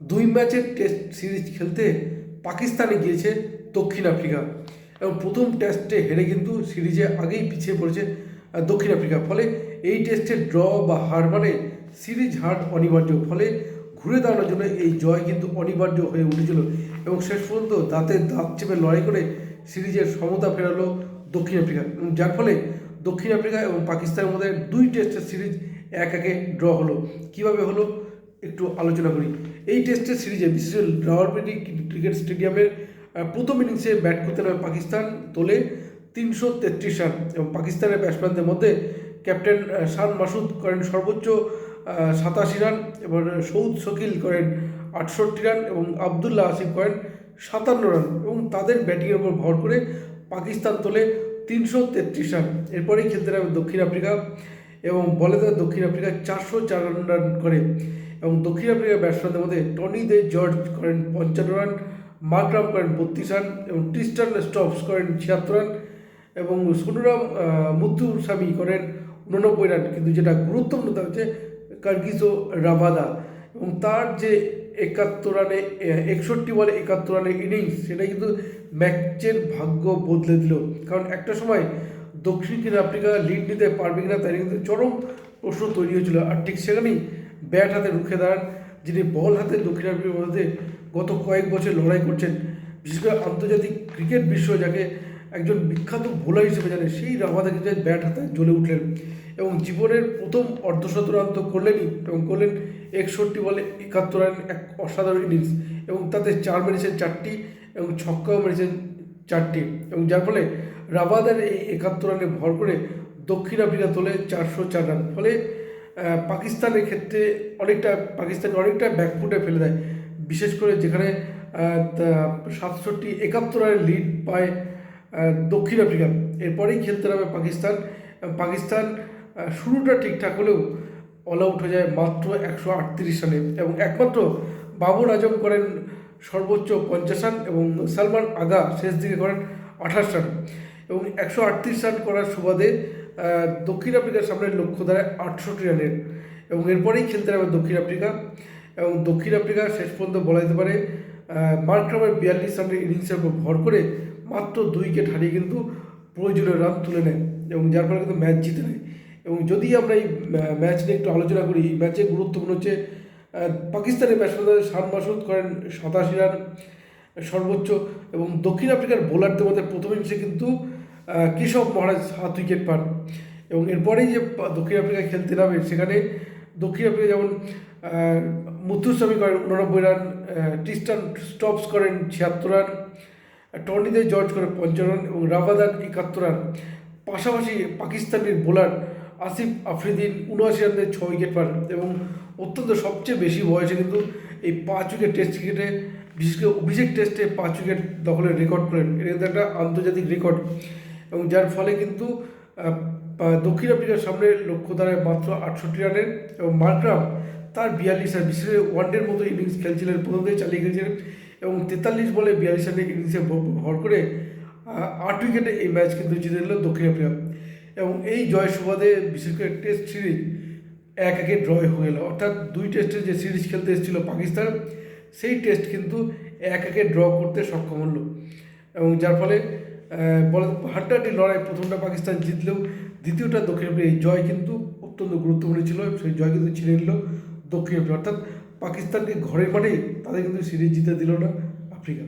দুই ম্যাচের test series খেলতে পাকিস্তানে গিয়েছে দক্ষিণ আফ্রিকা। এবং প্রথম টেস্টে হেরে কিন্তু সিরিজে আগেই পিছিয়ে পড়েছে দক্ষিণ আফ্রিকা। ফলে এই টেস্টে ড্র বা হার মানে সিরিজ হার অনিবার্য। ফলে ঘুরে দাঁড়ানোর জন্য এই জয় কিন্তু অনিবার্য হয়ে উঠেছিল। এবং শেষ পর্যন্ত দাঁতে দাঁত চেপে লড়াই করে সিরিজের সমতা ফেরালো দক্ষিণ আফ্রিকা। যার ফলে দক্ষিণ আফ্রিকা এবং পাকিস্তানের মধ্যে দুই টেস্টের সিরিজ এক একে ড্র হলো। কীভাবে হলো? একটু আলোচনা করি। এই টেস্টের সিরিজে বিশেষ রাওয়ালপিন্ডি ক্রিকেট স্টেডিয়ামের প্রথম ইনিংসে ব্যাট করতে নামে পাকিস্তান তোলে তিনশো তেত্রিশ রান এবং পাকিস্তানের ব্যাটসম্যানদের মধ্যে ক্যাপ্টেন শান মাসুদ করেন সর্বোচ্চ সাতাশি রান এবার সৌদ শকিল করেন আটষট্টি রান এবং আবদুল্লাহ আসিফ করেন সাতান্ন রান এবং তাদের ব্যাটিংয়ের উপর ভর করে পাকিস্তান তোলে তিনশো তেত্রিশ রান। এরপরেই খেলতে নামে দক্ষিণ আফ্রিকা এবং বলে দেয় দক্ষিণ আফ্রিকা চারশো চার রান করে। এবং দক্ষিণ আফ্রিকার ব্যাটসম্যানদের মধ্যে টনি দে জর্জ করেন পঞ্চান্ন রান মার্করাম করেন বত্রিশ রান এবং ট্রিস্টান স্টপস করেন ছিয়াত্তর রান এবং সুনুরাম মুত্তু স্বামী করেন উননব্বই রান। কিন্তু যেটা গুরুত্বপূর্ণ তা হচ্ছে কার্গিজো রাভাদা এবং তার যে একাত্তর রানে একষট্টি বলে একাত্তর রানের ইনিংস সেটা কিন্তু ম্যাচের ভাগ্য বদলে দিল। কারণ একটা সময় দক্ষিণ আফ্রিকা লিড নিতে পারবে কিনা তাই কিন্তু চরম প্রশ্ন তৈরি হয়েছিল। আর ঠিক সেখানেই ব্যাট হাতে রুখে দাঁড়ান, যিনি বল হাতে দক্ষিণ আফ্রিকার মধ্যে গত কয়েক বছর লড়াই করছেন, বিশেষ করে আন্তর্জাতিক ক্রিকেট বিশ্ব যাকে একজন বিখ্যাত বোলার হিসেবে জানে, সেই রাভাদা কিন্তু ব্যাট হাতে জ্বলে উঠলেন এবং জীবনের প্রথম অর্ধশতরান্ত করলেনই এবং করলেন একষট্টি বলে একাত্তর রান, এক অসাধারণ ইনিংস এবং তাতে চার মেরেছেন চারটি এবং ছক্কাও মেরেছেন চারটি এবং যার ফলে রাবাদার এই একাত্তর রানে ভর করে দক্ষিণ আফ্রিকা তোলে চারশো চার রান। ফলে পাকিস্তানের ক্ষেত্রে অনেকটা পাকিস্তানকে অনেকটা ব্যাকফুটে ফেলে দেয়। বিশেষ করে যেখানে সাতষট্টি একাত্তর রানের লিড পায় দক্ষিণ আফ্রিকা। এরপরেই খেলতে নামে পাকিস্তান। পাকিস্তান শুরুটা ঠিকঠাক হলেও অল আউট হয়ে যায় মাত্র একশো আটত্রিশ রানে। এবং একমাত্র বাবর আজম করেন সর্বোচ্চ পঞ্চাশ রান এবং সালমান আগা শেষ দিকে করেন আঠাশ রান। এবং একশো আটত্রিশ রান করার সুবাদে দক্ষিণ আফ্রিকার সামনে লক্ষ্য দাঁড়ায় আটষট্টি রানের। এবং এরপরেই খেলতে নামে দক্ষিণ আফ্রিকা। এবং দক্ষিণ আফ্রিকা শেষ পর্যন্ত বলা যেতে পারে মার্ক্রামের বিয়াল্লিশ রানের ইনিংসের উপর ভর করে মাত্র দুই উইকেট হারিয়ে কিন্তু প্রয়োজনীয় রান তুলে নেয়। এবং যার ফলে কিন্তু ম্যাচ জিতে নেয়। এবং যদি আমরা এই ম্যাচ নিয়ে একটু আলোচনা করি, এই ম্যাচে গুরুত্বপূর্ণ হচ্ছে পাকিস্তানের ব্যাটসম্যানদের শান মাসুদ করেন সাতাশি রান, সর্বোচ্চ। এবং দক্ষিণ আফ্রিকার বোলারদের মধ্যে প্রথম ইনিংসে কিন্তু কেশব মহারাজ সাত উইকেট পান। এবং এরপরেই যে দক্ষিণ আফ্রিকা খেলতে নামে, সেখানে দক্ষিণ আফ্রিকা যেমন মুথুস্বামী করেন উননব্বই রান টিস্টান স্টপস করেন ছিয়াত্তর রান টর্নিদে জর্জ করে পঞ্চান্ন রান এবং রাভাদান একাত্তর রান। পাশাপাশি পাকিস্তানের বোলার আসিফ আফ্রিদিন উনআশি রানে ছ উইকেট পান এবং অত্যন্ত সবচেয়ে বেশি বয়সে কিন্তু এই পাঁচ উইকেট টেস্ট ক্রিকেটে, বিশেষ করে অভিষেক টেস্টে পাঁচ উইকেট দখলের রেকর্ড করেন। এটা কিন্তু একটা আন্তর্জাতিক রেকর্ড। এবং যার ফলে কিন্তু দক্ষিণ আফ্রিকার সামনে লক্ষ্য দাঁড়ায় মাত্র আটষট্টি রানের এবং মার্ক্রাম তার বিয়াল্লিশ রান, বিশেষ ওয়ানডের মতো ইনিংস খেলছিলেন, প্রথম থেকে চালিয়ে গেছিলেন এবং তেতাল্লিশ বলে বিয়াল্লিশ রানের ইনিংসে ভর করে আট উইকেটে এই ম্যাচ কিন্তু জিতে নিল দক্ষিণ আফ্রিকা। এবং এই জয় সুবাদে বিশেষ করে টেস্ট সিরিজ এক একে ড্র হয়ে গেল। অর্থাৎ দুই টেস্টের যে সিরিজ খেলতে এসেছিল পাকিস্তান, সেই টেস্ট কিন্তু এক একে ড্র করতে সক্ষম হলো। এবং যার ফলে হাড্ডাহাড্ডি লড়াই প্রথমটা পাকিস্তান জিতলেও দ্বিতীয়টা দক্ষিণ আফ্রিকা এই জয় কিন্তু অত্যন্ত গুরুত্বপূর্ণ ছিল সেই জয় কিন্তু ছিনে নিল দক্ষিণ আফ্রিকা। অর্থাৎ পাকিস্তানকে ঘরের মাঠেই তাদের কিন্তু সিরিজ জিতে দিল না আফ্রিকা।